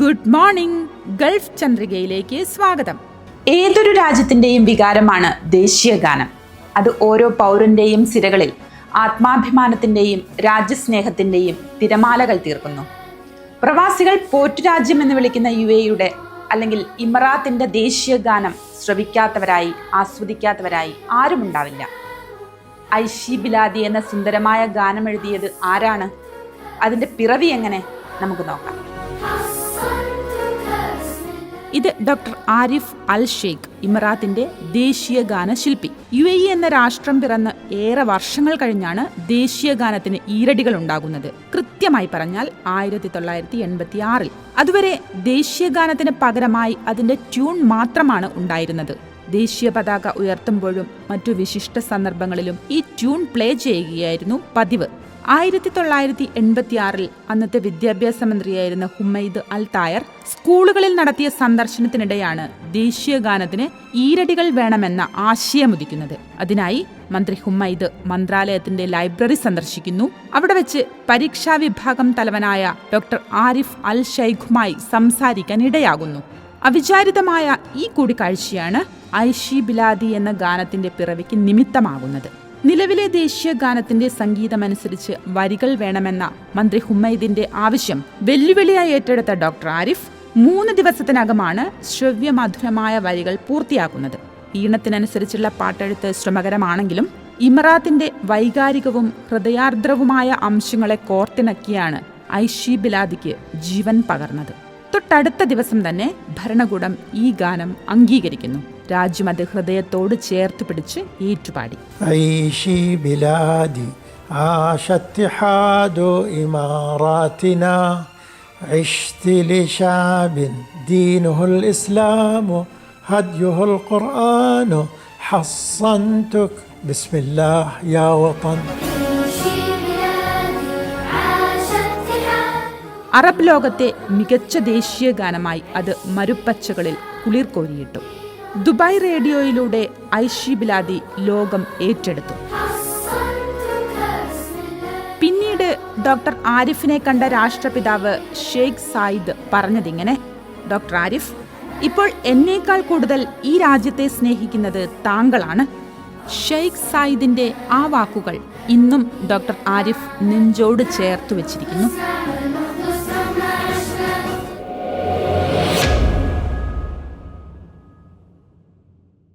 Good morning Gulf ചന്ദ്രികയിലേക്ക് സ്വാഗതം. ഏതൊരു രാജ്യത്തിന്റെയും വികാരമാണ് ദേശീയ ഗാനം. അത് ഓരോ പൗരന്റെയും സിരകളിൽ ആത്മാഭിമാനത്തിന്റെയും രാജ്യസ്നേഹത്തിന്റെയും തിരമാലകൾ തീർക്കുന്നു. പ്രവാസികൾ പോറ്റുരാജ്യം എന്ന് വിളിക്കുന്ന യു എയുടെ അല്ലെങ്കിൽ ഇമറാത്തിന്റെ ദേശീയ ഗാനം ശ്രവിക്കാത്തവരായി ആസ്വദിക്കാത്തവരായി ആരുമുണ്ടാവില്ല ഐഷി ബിലാദി എന്ന സുന്ദരമായ ഗാനം എഴുതിയത് ആരാണ്? അതിന്റെ പിറവി എങ്ങനെ? നമുക്ക് നോക്കാം. ഇത് ഡോക്ടർ ആരിഫ് അൽ ഷെയ്ഖ് ഇമറാത്തിന്റെ ദേശീയ ഗാന ശില്പി. യു എ എന്ന രാഷ്ട്രം പിറന്ന് ഏറെ വർഷങ്ങൾ കഴിഞ്ഞാണ് ദേശീയ ഗാനത്തിന് ഈരടികൾ ഉണ്ടാകുന്നത്. കൃത്യമായി പറഞ്ഞാൽ ആയിരത്തി തൊള്ളായിരത്തി എൺപത്തി ആറിൽ അതുവരെ ദേശീയ ഗാനത്തിന് പകരമായി അതിന്റെ ട്യൂൺ മാത്രമാണ് ഉണ്ടായിരുന്നത്. ദേശീയ പതാക ഉയർത്തുമ്പോഴും മറ്റു വിശിഷ്ട സന്ദർഭങ്ങളിലും ഈ ട്യൂൺ പ്ലേ ചെയ്യുകയായിരുന്നു പതിവ്. ആയിരത്തി തൊള്ളായിരത്തി എൺപത്തി ആറിൽ അന്നത്തെ വിദ്യാഭ്യാസ മന്ത്രിയായിരുന്ന ഹുമൈദ് അൽ തായർ സ്കൂളുകളിൽ നടത്തിയ സന്ദർശനത്തിനിടെയാണ് ദേശീയ ഗാനത്തിന് ഈരടികൾ വേണമെന്ന ആശയമുദിക്കുന്നത്. അതിനായി മന്ത്രി ഹുമൈദ് മന്ത്രാലയത്തിന്റെ ലൈബ്രറി സന്ദർശിക്കുന്നു. അവിടെ വെച്ച് പരീക്ഷാ വിഭാഗം തലവനായ ഡോക്ടർ ആരിഫ് അൽ ഷൈഖുമായി സംസാരിക്കാൻ ഇടയാകുന്നു. അവിചാരിതമായ ഈ കൂടിക്കാഴ്ചയാണ് ഐഷി ബിലാദി എന്ന ഗാനത്തിന്റെ പിറവിക്ക് നിമിത്തമാകുന്നത്. നിലവിലെ ദേശീയ ഗാനത്തിന്റെ സംഗീതമനുസരിച്ച് വരികൾ വേണമെന്ന മന്ത്രി ഹുമൈദിന്റെ ആവശ്യം വെല്ലുവിളിയായി ഏറ്റെടുത്ത ഡോക്ടർ ആരിഫ് മൂന്ന് ദിവസത്തിനകമാണ് ശ്രവ്യമധുരമായ വരികൾ പൂർത്തിയാക്കുന്നത്. ഈണത്തിനനുസരിച്ചുള്ള പാട്ടെഴുത്ത് ശ്രമകരമാണെങ്കിലും ഇമറാത്തിന്റെ വൈകാരികവും ഹൃദയാർദ്രവുമായ അംശങ്ങളെ കോർത്തിണക്കിയാണ് ഐഷി ബിലാദിക്ക് ജീവൻ പകർന്നത്. തൊട്ടടുത്ത ദിവസം തന്നെ ഭരണകൂടം ഈ ഗാനം അംഗീകരിക്കുന്നു. രാജ്യം അത് ഹൃദയത്തോട് ചേർത്ത് പിടിച്ച് ഏറ്റുപാടി عيشي بلادي عاش اتحاد إماراتنا عشت لشعب دينه الإسلام هديه القرآن حصنتك بسم الله يا وطن عيشي بلادي عاش اتحاد അറബ് ലോകത്തെ മികച്ച ദേശീയ ഗാനമായി അത് മരുപ്പച്ചകളിൽ കുളിർ കോരിയിട്ടു ദുബായ് റേഡിയോയിലൂടെ ഐഷി ബിലാദി ലോകം ഏറ്റെടുത്തു. പിന്നീട് ഡോക്ടർ ആരിഫിനെ കണ്ട രാഷ്ട്രപിതാവ് ഷെയ്ഖ് സായിദ് പറഞ്ഞതിങ്ങനെ ഡോക്ടർ ആരിഫ് ഇപ്പോൾ എന്നേക്കാൾ കൂടുതൽ ഈ രാജ്യത്തെ സ്നേഹിക്കുന്നത് താങ്കളാണ്. ഷെയ്ഖ് സായിദിന്റെ ആ വാക്കുകൾ ഇന്നും ഡോക്ടർ ആരിഫ് നെഞ്ചോട് ചേർത്ത് വച്ചിരിക്കുന്നു.